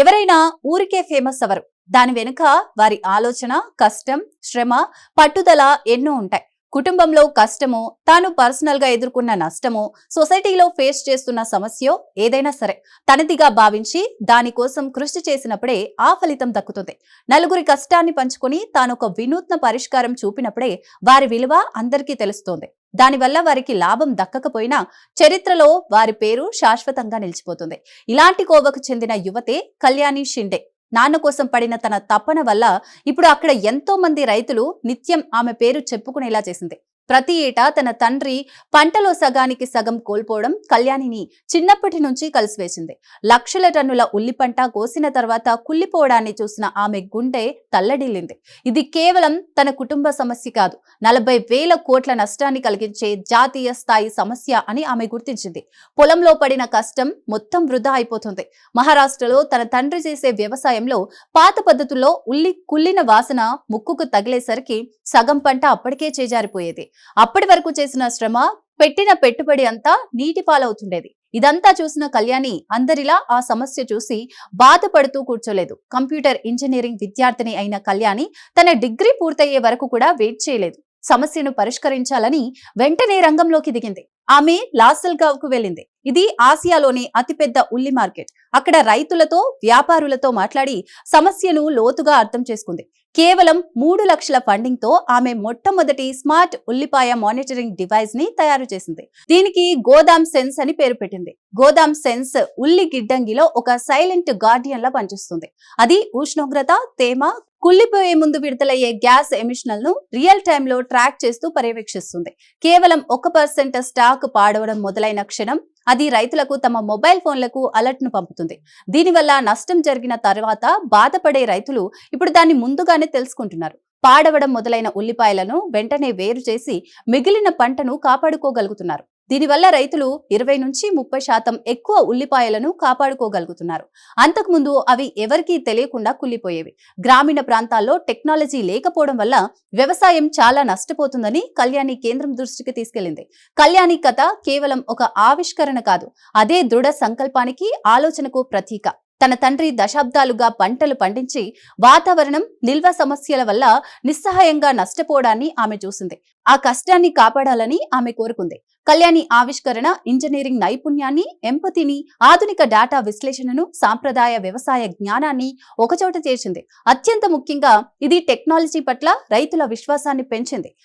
ఎవరైనా ఊరికే famous hour దాని వెనుక వారి ఆలోచన కష్టం శ్రమ పట్టుదల ఎన్నో ఉంటాయి. కుటుంబంలో కష్టమో తాను పర్సనల్గా ఎదుర్కొన్న నష్టమో సొసైటీలో ఫేస్ చేస్తున్న సమస్య ఏదైనా సరే తనదిగా భావించి దానికోసం కృషి చేసినప్పుడే ఆ ఫలితం దక్కుతుంది. నలుగురి కష్టాన్ని పంచుకొని తాను ఒక వినూత్న పరిష్కారం చూపినప్పుడే వారి విలువ అందరికీ తెలుస్తోంది. దానివల్ల వారికి లాభం దక్కకపోయినా చరిత్రలో వారి పేరు శాశ్వతంగా నిలిచిపోతుంది. ఇలాంటి కోవకు చెందిన యువతే కళ్యాణి షిండే. నాన్న కోసం పడిన తన తపన వల్ల ఇప్పుడు అక్కడ ఎంతో మంది రైతులు నిత్యం ఆమె పేరు చెప్పుకునేలా చేసింది. ప్రతి ఏటా తన తండ్రి పంటలో సగానికి సగం కోల్పోవడం కళ్యాణిని చిన్నప్పటి నుంచి కలిసివేసింది. లక్షల టన్నుల ఉల్లి పంట కోసిన తర్వాత కుళ్ళిపోవడాన్ని చూసిన ఆమె గుండె తల్లడిల్లింది. ఇది కేవలం తన కుటుంబ సమస్య కాదు నలభై వేల కోట్ల నష్టాన్ని కలిగించే జాతీయ స్థాయి సమస్య అని ఆమె గుర్తించింది. పొలంలో పడిన కష్టం మొత్తం వృధా అయిపోతుంది. మహారాష్ట్రలో తన తండ్రి చేసే వ్యవసాయంలో పాత పద్ధతుల్లో ఉల్లి కుళ్ళిన వాసన ముక్కుకు తగిలేసరికి సగం పంట అప్పటికే చేజారిపోయేది. అప్పటి వరకు చేసిన శ్రమ పెట్టిన పెట్టుబడి అంతా నీటి పాలవుతుండేది. ఇదంతా చూసిన కళ్యాణి అందరిలా ఆ సమస్య చూసి బాధపడుతూ కూర్చోలేదు. కంప్యూటర్ ఇంజనీరింగ్ విద్యార్థిని అయిన కళ్యాణి తన డిగ్రీ పూర్తయ్యే వరకు కూడా వెయిట్ చేయలేదు. సమస్యను పరిష్కరించాలని వెంటనే రంగంలోకి దిగింది. ఆమె లాసల్గావ్కు వెళ్ళింది. ఇది ఆసియాలోని అతిపెద్ద ఉల్లి మార్కెట్. అక్కడ రైతులతో వ్యాపారులతో మాట్లాడి సమస్యను లోతుగా అర్థం చేసుకుంది. కేవలం మూడు లక్షల ఫండింగ్తో ఆమె మొట్టమొదటి స్మార్ట్ ఉల్లిపాయ మానిటరింగ్ డివైస్ని తయారు చేసింది. దీనికి గోదాం సెన్స్ అని పేరు పెట్టింది. గోదాం సెన్స్ ఉల్లి గిడ్డంగిలో ఒక సైలెంట్ గార్డియన్ లా పనిచేస్తుంది. అది ఉష్ణోగ్రత తేమ కుళ్ళిపోయే ముందు విడుదలయ్యే గ్యాస్ ఎమిషన్లను రియల్ టైంలో ట్రాక్ చేస్తూ పర్యవేక్షిస్తుంది. కేవలం ఒక పర్సెంట్ స్టాక్ పాడవడం మొదలైన క్షణం అది రైతులకు తమ మొబైల్ ఫోన్లకు అలర్ట్ను పంపుతుంది. దీనివల్ల నష్టం జరిగిన తర్వాత బాధపడే రైతులు ఇప్పుడు దాన్ని ముందుగానే తెలుసుకుంటున్నారు. పాడవడం మొదలైన ఉల్లిపాయలను వెంటనే వేరు చేసి మిగిలిన పంటను కాపాడుకోగలుగుతున్నారు. దీనివల్ల రైతులు ఇరవై నుంచి ముప్పై శాతం ఎక్కువ ఉల్లిపాయలను కాపాడుకోగలుగుతున్నారు. అంతకుముందు అవి ఎవరికీ తెలియకుండా కుళ్ళిపోయేవి. గ్రామీణ ప్రాంతాల్లో టెక్నాలజీ లేకపోవడం వల్ల వ్యవసాయం చాలా నష్టపోతుందని కళ్యాణి కేంద్రం దృష్టికి తీసుకెళ్ళింది కళ్యాణి కథ కేవలం ఒక ఆవిష్కరణ కాదు అదే దృఢ సంకల్పానికి ఆలోచనకు ప్రతీక. తన తండ్రి దశాబ్దాలుగా పంటలు పండించి వాతావరణం నిల్వ సమస్యల వల్ల నిస్సహాయంగా నష్టపోవడాన్ని ఆమె చూసింది. ఆ కష్టాన్ని కాపాడాలని ఆమె కోరుకుంది. కళ్యాణి ఆవిష్కరణ ఇంజనీరింగ్ నైపుణ్యాన్ని ఎంపతిని ఆధునిక డేటా విశ్లేషణను సాంప్రదాయ వ్యవసాయ జ్ఞానాన్ని ఒకచోట చేర్చింది అత్యంత ముఖ్యంగా ఇది టెక్నాలజీ పట్ల రైతుల విశ్వాసాన్ని పెంచింది.